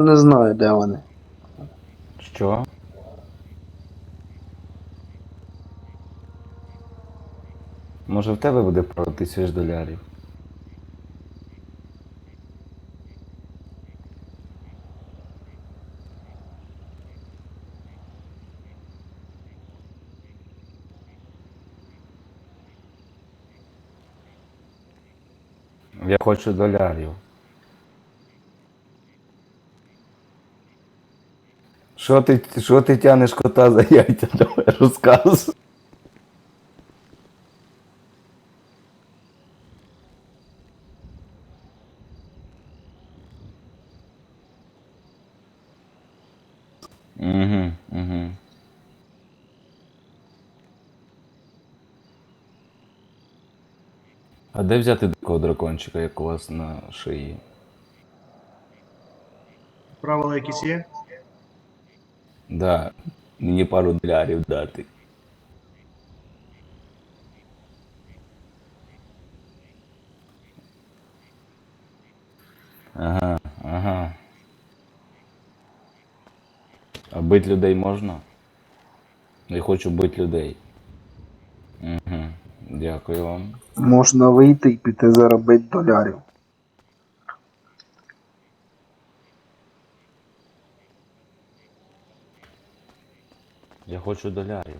Не знаю, де вони. Що? Може в тебе буде пару тисяч долярів? Я хочу долярів. Що ти, що ти тянеш кота за яйця? Давай розказуй. Угу, угу. А де взяти такого дракончика, як у вас на шиї? Правила якісь є? Да, мені пару долярів дати. Ага, ага. А бить людей можна? Я хочу бити людей. Угу. Дякую вам. Можна вийти і піти заробити долярів. Я хочу долярів.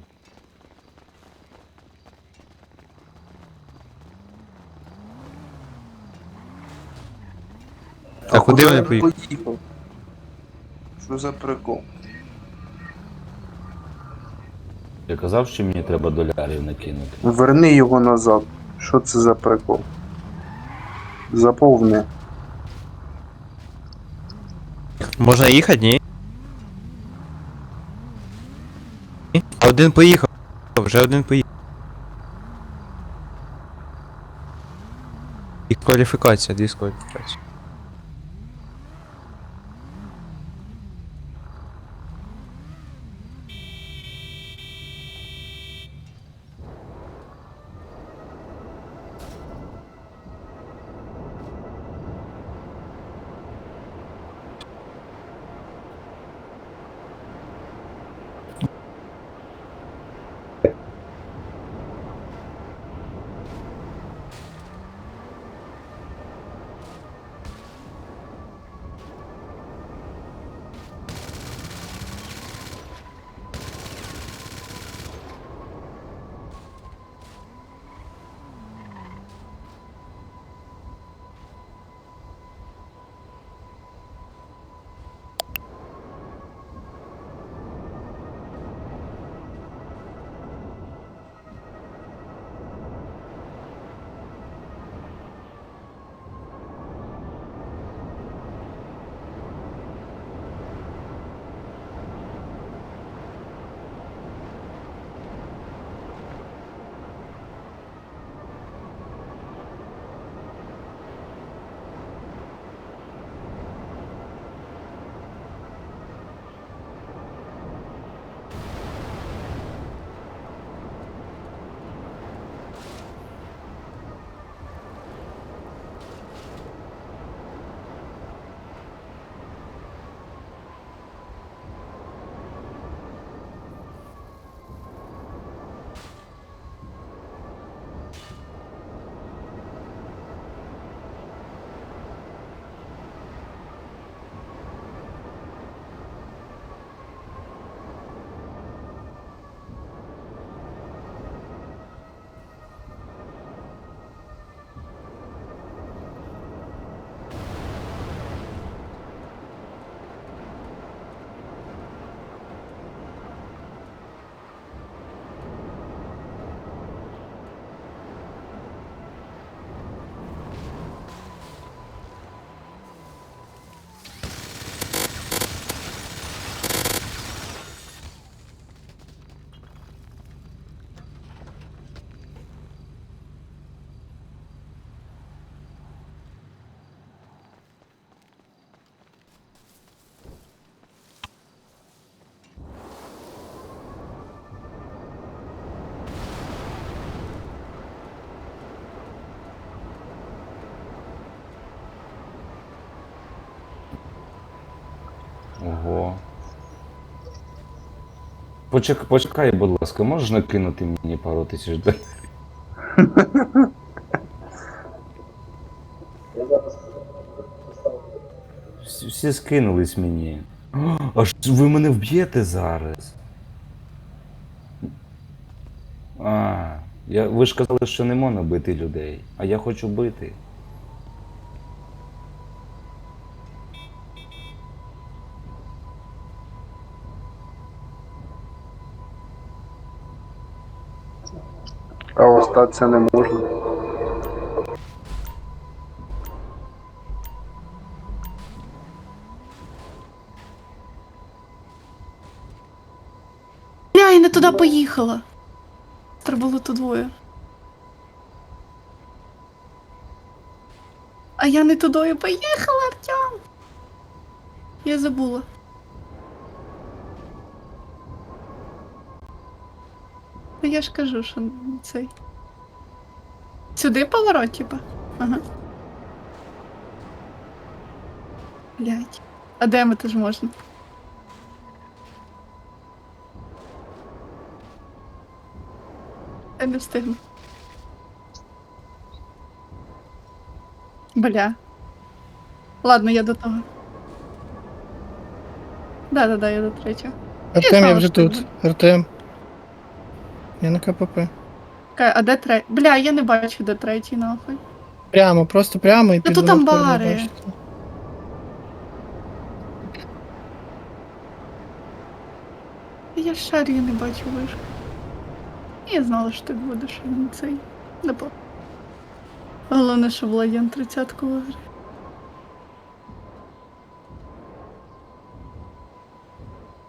А куди вони поїхали? поїхав? Що за прикол? Я казав, що мені треба долярів накинути. Верни його назад. Що це за прикол? Заповни. Можна їхати, ні? А Один поїхав. Вже один поїхав. І кваліфікація, дискваліфікація. Ого. Почекай, почекай, будь ласка, можеш накинути мені пару тисяч доларів? Всі, всі скинулись мені. Аж ви мене вб'єте зараз. А, я, ви ж казали, що не можна бити людей, а я хочу бити. А остатися не можна. Бля, я не туди поїхала. Треба було тут двоє. А я не туди поїхала, Артем. Я забула. Та я ж кажу, що цей. Сюди поворот, типа. Ага. Блять. А де ми теж можна? Я не встигну. Бля. Ладно, я до того. Да-да-да, я до третього. Артем, я вже тут. Артем. Я на КПП. Чекай, а де третій? Бля, я не бачу, де третій, нахуй. Прямо, просто прямо і Та під тут лодкою не амбари. бачите. Я ж шарю, не бачу вишку. Я знала, що так буде, що він цей. Не по. Головне, що Владян 30-ку виграє.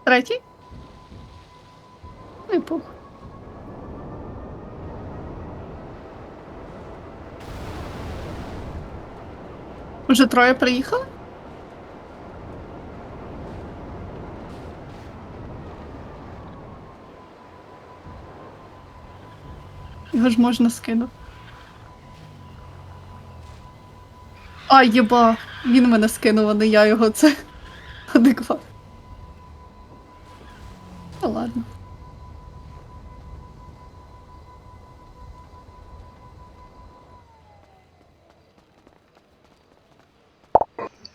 Третій? Не похуй. Уже троє приїхали? Його ж можна скинути. А, єба, він мене скинув, а не я його це адекват.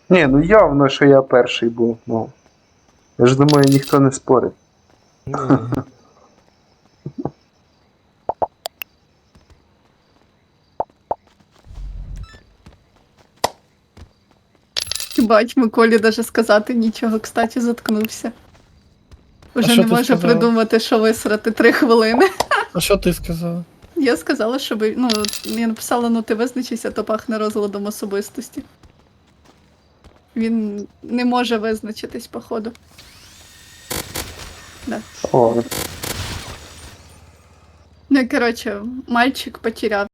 Ні, ну явно, що я перший був. Ну. Я ж думаю, ніхто не спорить. Бач, Миколі даже сказати нічого, кстати, заткнувся. Уже що не ти може сказала? придумати, що висрати три хвилини. А що ти сказала? Я сказала, щоб. Ну, я написала, ну ти визначися, то пахне розладом особистості. Він не може визначитись, походу. Да. О, Ну, коротше, мальчик потеряв.